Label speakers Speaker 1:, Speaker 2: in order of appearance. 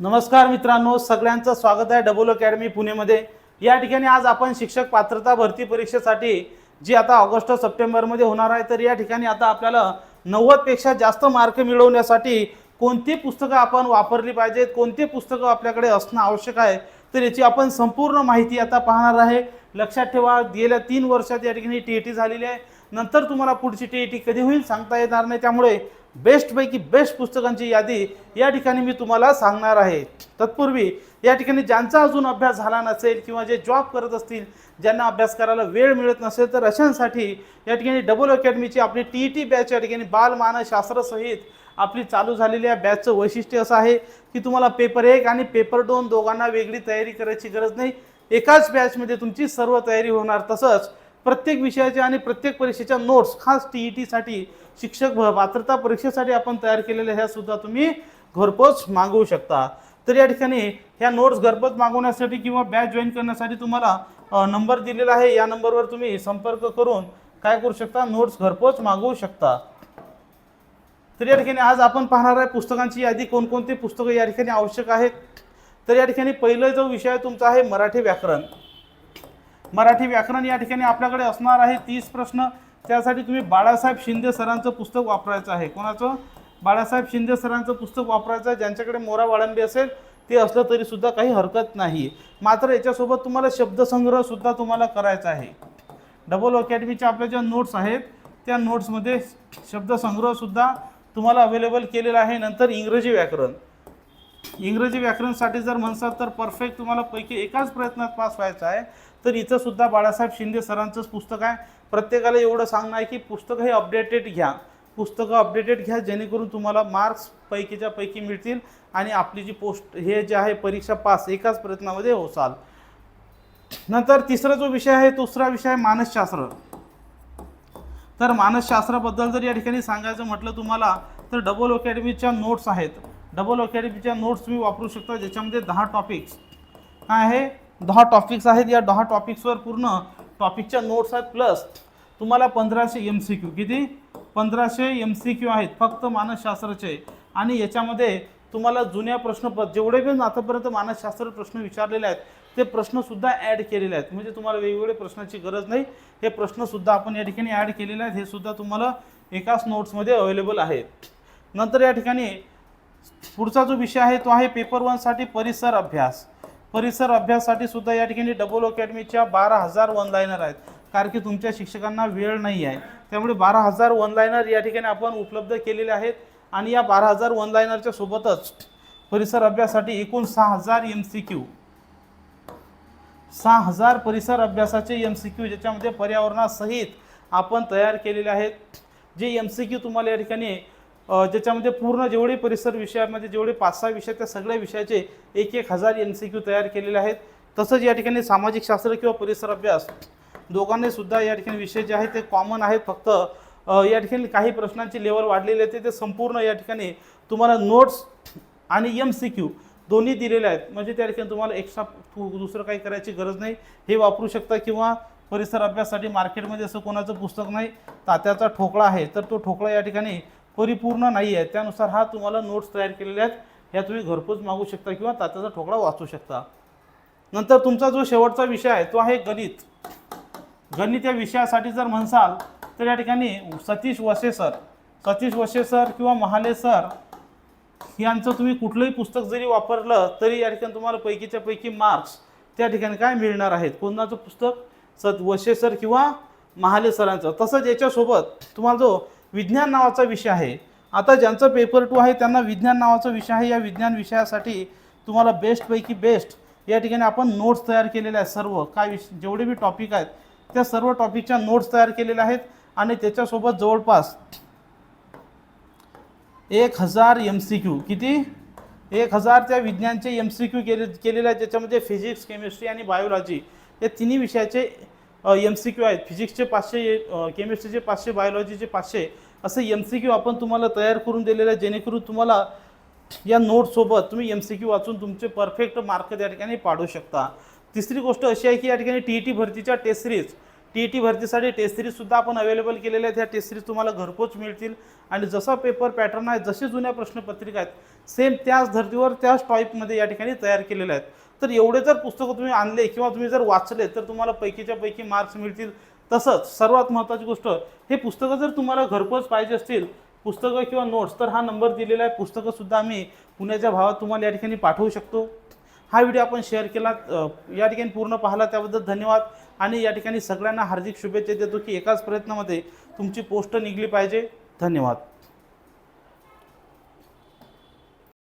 Speaker 1: नमस्कार मित्रांनो सगळ्यांचं स्वागत आहे डबल अकॅडमी पुणेमध्ये. या ठिकाणी आज आपण शिक्षक पात्रता भरती परीक्षेसाठी जी आता ऑगस्ट सप्टेंबरमध्ये होणार आहे तर या ठिकाणी आता आपल्याला नव्वदपेक्षा जास्त मार्क मिळवण्यासाठी कोणती पुस्तकं आपण वापरली पाहिजेत कोणती पुस्तकं आपल्याकडे असणं आवश्यक आहे तर याची आपण संपूर्ण माहिती आता पाहणार आहे. लक्षात ठेवा गेल्या तीन वर्षात या ठिकाणी टी ई टी झालेली आहे. नंतर तुम्हाला पुढची टी ई टी कधी होईल सांगता येणार नाही. त्यामुळे बेस्टपैकी बेस्ट पुस्तकांची यादी या ठिकाणी मी तुम्हाला सांगणार आहे. तत्पूर्वी या ठिकाणी ज्यांचा अजून अभ्यास झाला नसेल किंवा जे जॉब करत असतील ज्यांना अभ्यास करायला वेळ मिळत नसेल तर अशांसाठी या ठिकाणी डबल अकॅडमीची आपली टी ई टी बॅच या ठिकाणी बालमानसशास्त्रसहित आपली चालू झालेल्या बॅचचं वैशिष्ट्य असं आहे की तुम्हाला पेपर एक आणि पेपर दोन दोघांना वेगळी तयारी करायची गरज नाही. एकाच बॅचमध्ये तुमची सर्व तयारी होणार. तसंच प्रत्येक विषयाच्या आणि प्रत्येक परीक्षेच्या नोट्स खास टी ई टीसाठी शिक्षक भ- पात्रता परीक्षेसाठी आपण तयार केलेल्या ह्या सुद्धा तुम्ही घरपोच मागवू शकता. तर या ठिकाणी ह्या नोट्स घरपोच मागवण्यासाठी किंवा बॅच जॉईन करण्यासाठी तुम्हाला नंबर दिलेला आहे. या नंबरवर तुम्ही संपर्क करून काय करू शकता? नोट्स घरपोच मागवू शकता. तर या ठिकाणी आज आपण पाहणार आहे पुस्तकांची यादी. कोणकोणती पुस्तकं या ठिकाणी आवश्यक आहेत? तर या ठिकाणी पहिला जो विषय आहे तुमचा आहे मराठी व्याकरण. मराठी व्याकरण या ठिकाणी आपल्याकडे असणार आहे तीस प्रश्न. त्यासाठी तुम्ही बाळासाहेब शिंदे सरांचं पुस्तक वापरायचं आहे. कोणाचं? बाळासाहेब शिंदे सरांचं पुस्तक वापरायचं आहे. ज्यांच्याकडे मोरा वाळंबी असेल ते असलं तरीसुद्धा काही हरकत नाही. मात्र याच्यासोबत तुम्हाला शब्दसंग्रहसुद्धा तुम्हाला करायचा आहे. डबल अकॅडमीच्या आपल्या ज्या नोट्स आहेत त्या नोट्समध्ये शब्दसंग्रहसुद्धा तुम्हाला अवेलेबल केलेला आहे. नंतर इंग्रजी व्याकरण. इंग्रजी व्याकरणसाठी जर म्हणसाल तर परफेक्ट तुम्हाला पैकी एकाच प्रयत्नात पास व्हायचा आहे. तर इथं सुद्धा बाळासाहेब शिंदे सरांचंच पुस्तक आहे. प्रत्येकाला एवढं सांगणं आहे की पुस्तकं हे अपडेटेड घ्या. पुस्तकं अपडेटेड घ्या जेणेकरून तुम्हाला मार्क्स पैकीच्या पैकी मिळतील आणि आपली जी पोस्ट हे जे आहे परीक्षा पास एकाच प्रयत्नामध्ये होसाल नंतर तिसरा जो विषय आहे दुसरा विषय आहे मानसशास्त्र. तर मानसशास्त्राबद्दल जर या ठिकाणी सांगायचं म्हटलं तुम्हाला तर डबल अकॅडमीच्या नोट्स आहेत. डबल अकॅडमीच्या नोट्स तुम्ही वापरू शकता ज्याच्यामध्ये दहा टॉपिक्स काय आहे? दहा टॉपिक्स आहेत. या दहा टॉपिक्सवर पूर्ण टॉपिकच्या नोट्स आहेत. प्लस तुम्हाला पंधराशे एम सी क्यू किती? पंधराशे एम सी क्यू आहेत. फक्त मानसशास्त्राचे. आणि याच्यामध्ये तुम्हाला जुन्या प्रश्नपत्र जेवढे पण आतापर्यंत मानसशास्त्र प्रश्न विचारलेले आहेत ते प्रश्नसुद्धा ॲड केलेले आहेत. म्हणजे तुम्हाला वेगवेगळे प्रश्नाची गरज नाही. हे प्रश्नसुद्धा आपण या ठिकाणी ॲड केलेले आहेत. हे सुद्धा तुम्हाला एकाच नोट्समध्ये अवेलेबल आहेत नंतर या ठिकाणी पुढचा जो विषय आहे तो आहे पेपर वनसाठी परिसर अभ्यास. परिसर अभ्यासासाठी सुद्धा या ठिकाणी डबल अकॅडमीच्या बारा हजार वन लायनर आहेत. कारण की तुमच्या शिक्षकांना वेळ नाही आहे. त्यामुळे बारा हजार वन लायनर या ठिकाणी आपण उपलब्ध केलेले आहेत. आणि या बारा हजार वन लायनरच्या सोबतच परिसर अभ्यासासाठी एकूण सहा हजार एम सी क्यू सहा हजार परिसर अभ्यासाचे एम सी क्यू ज्याच्यामध्ये पर्यावरणासहित आपण तयार केलेले आहेत. जे एम सी क्यू तुम्हाला या ठिकाणी ज्याच्यामध्ये पूर्ण जेवढे परिसर विषयामध्ये म्हणजे जेवढे पाच सहा विषय त्या सगळ्या विषयाचे एक एक हजार एम सी क्यू तयार केलेले आहेत. तसंच या ठिकाणी सामाजिक शास्त्र किंवा परिसर अभ्यास दोघांनी सुद्धा या ठिकाणी विषय जे आहेत ते कॉमन आहेत. फक्त या ठिकाणी काही प्रश्नांची लेवल वाढलेली आहे ते संपूर्ण या ठिकाणी तुम्हाला नोट्स आणि एम सी क्यू दोन्ही दिलेले आहेत. म्हणजे त्या ठिकाणी तुम्हाला एक्स्ट्रा दुसरं काही करायची गरज नाही. हे वापरू शकता किंवा परिसर अभ्यासासाठी मार्केटमध्ये असं कोणाचं पुस्तक नाही तात्याचा ठोकळा आहे तर तो ठोकळा या ठिकाणी परिपूर्ण नाही आहे. त्यानुसार हा तुम्हाला नोट्स तयार केलेल्या आहेत. ह्या तुम्ही घरपोच मागू शकता किंवा तात्याचा ठोकळा वाचू शकता. नंतर तुमचा जो शेवटचा विषय आहे तो आहे गणित. गणित या विषयासाठी जर म्हणसाल तर या ठिकाणी सतीश वसे सर सतीश वसे सर किंवा महाले सर यांचं तुम्ही कुठलंही पुस्तक जरी वापरलं तरी या ठिकाणी तुम्हाला पैकीच्या पैकी मार्क्स त्या ठिकाणी काय मिळणार आहेत? कोणाचं पुस्तक? सत वशे सर किंवा महाले सरांचं. तसंच याच्यासोबत तुम्हाला जो विज्ञान नावाचा विषय आहे. आता ज्यांचं पेपर टू आहे त्यांना विज्ञान नावाचा विषय आहे. या विज्ञान विषयासाठी तुम्हाला बेस्टपैकी बेस्ट या ठिकाणी आपण नोट्स तयार केलेले आहेत. सर्व काय विष जेवढे बी टॉपिक आहेत त्या सर्व टॉपिकच्या नोट्स तयार केलेल्या आहेत आणि त्याच्यासोबत जवळपास एक हजार एम सी क्यू किती? एक हजार त्या विज्ञानचे एम सी क्यू केले केलेले आहेत ज्याच्यामध्ये फिजिक्स केमिस्ट्री आणि बायोलॉजी या तिन्ही विषयाचे एम सी क्यू आहेत. फिजिक्सचे पाचशे केमिस्ट्रीचे पाचशे बायोलॉजीचे पाचशे असे एम सी क्यू आपण तुम्हाला तयार करून दिलेले आहे. जेणेकरून तुम्हाला या नोटसोबत तुम्ही एम सी क्यू वाचून तुमचे परफेक्ट मार्क त्या ठिकाणी पाडू शकता. तिसरी गोष्ट अशी आहे की या ठिकाणी टी ई टी भरतीच्या test series T E T भरतीसाठी टेस्ट सिरीजसुद्धा आपण अवेलेबल केलेल्या आहेत. ह्या टेस्ट सिरीज तुम्हाला घरपोच मिळतील. आणि जसा पेपर पॅटर्न आहे जसे जुन्या प्रश्नपत्रिका आहेत सेम त्याच धर्तीवर त्याच टॉईपमध्ये या ठिकाणी तयार केलेल्या आहेत. तर एवढे जर पुस्तकं तुम्ही आणले किंवा तुम्ही जर वाचले तर तुम्हाला पैकीच्या पैकी मार्क्स मिळतील. तसंच सर्वात महत्त्वाची गोष्ट हे पुस्तकं जर तुम्हाला घरपोच पाहिजे असतील पुस्तकं किंवा नोट्स तर हा नंबर दिलेला आहे. पुस्तकंसुद्धा आम्ही पुण्याच्या भावात तुम्हाला या ठिकाणी पाठवू शकतो. हा व्हिडिओ आपण शेअर केला या ठिकाणी पूर्ण पाहिला त्याबद्दल धन्यवाद. आणि या ठिकाणी सगळ्यांना हार्दिक शुभेच्छा देतो की एकाच प्रयत्नामध्ये तुमची पोस्ट निघली पाहिजे. धन्यवाद.